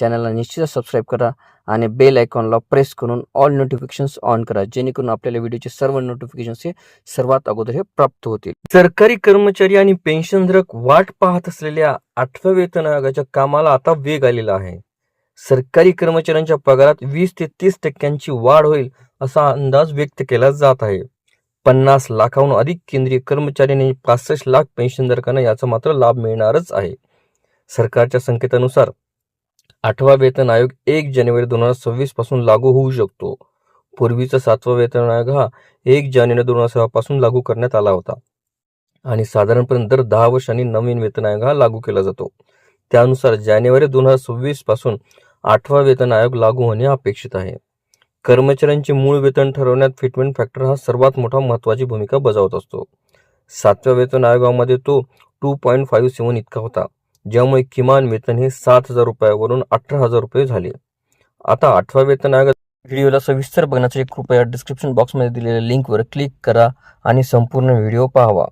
चॅनलला निश्चितच सबस्क्राईब करा आणि बेल आयकॉनला प्रेस करून ऑल नोटिफिकेशन्स ऑन करा जेणेकरून आपल्याला व्हिडिओचे सर्व नोटिफिकेशन्स हे सर्वात अगोदर हे प्राप्त होतील. सरकारी कर्मचारी आणि पेन्शनधारक वाट पाहत असलेल्या आठव्या वेतन आयोगाच्या कामाला आता वेग आलेला आहे. सरकारी कर्मचाऱ्यांच्या पगारात वीस ते तीस टक्क्यांची वाढ होईल असा अंदाज व्यक्त केला जात आहे. पन्नास लाखाहून अधिक केंद्रीय कर्मचारी आणि पासष्ट लाख पेन्शनधारकांना याचा मात्र लाभ मिळणारच आहे. सरकारच्या संकेतानुसार आठवा वेतन आयोग एक जानेवारी दोन हजार सव्वीसपासून लागू होऊ शकतो. पूर्वीचा सातवा वेतन आयोग हा एक जानेवारी दोन हजार सहा पासून लागू करण्यात आला होता. आणि साधारणपणे दर दहा वर्षांनी नवीन वेतन आयोग हा लागू केला जातो. त्यानुसार जानेवारी दोन हजार सव्वीसपासून आठवा वेतन आयोग लागू होणे अपेक्षित आहे. कर्मचाऱ्यांचे मूळ वेतन ठरवण्यात फिटमेंट फॅक्टर हा सर्वात मोठा महत्वाची भूमिका बजावत असतो. सातव्या वेतन आयोगामध्ये तो टू पॉईंट फाईव्ह सेवन इतका होता. ज्यामुळे किमान वेतन हे सात हजार रुपयावरून अठरा हजार रुपये झाले. आता आठवा वेतन आयोग व्हिडिओला सविस्तर बघण्यासाठी कृपया डिस्क्रिप्शन बॉक्समध्ये दिलेल्या लिंकवर क्लिक करा आणि संपूर्ण व्हिडिओ पाहावा.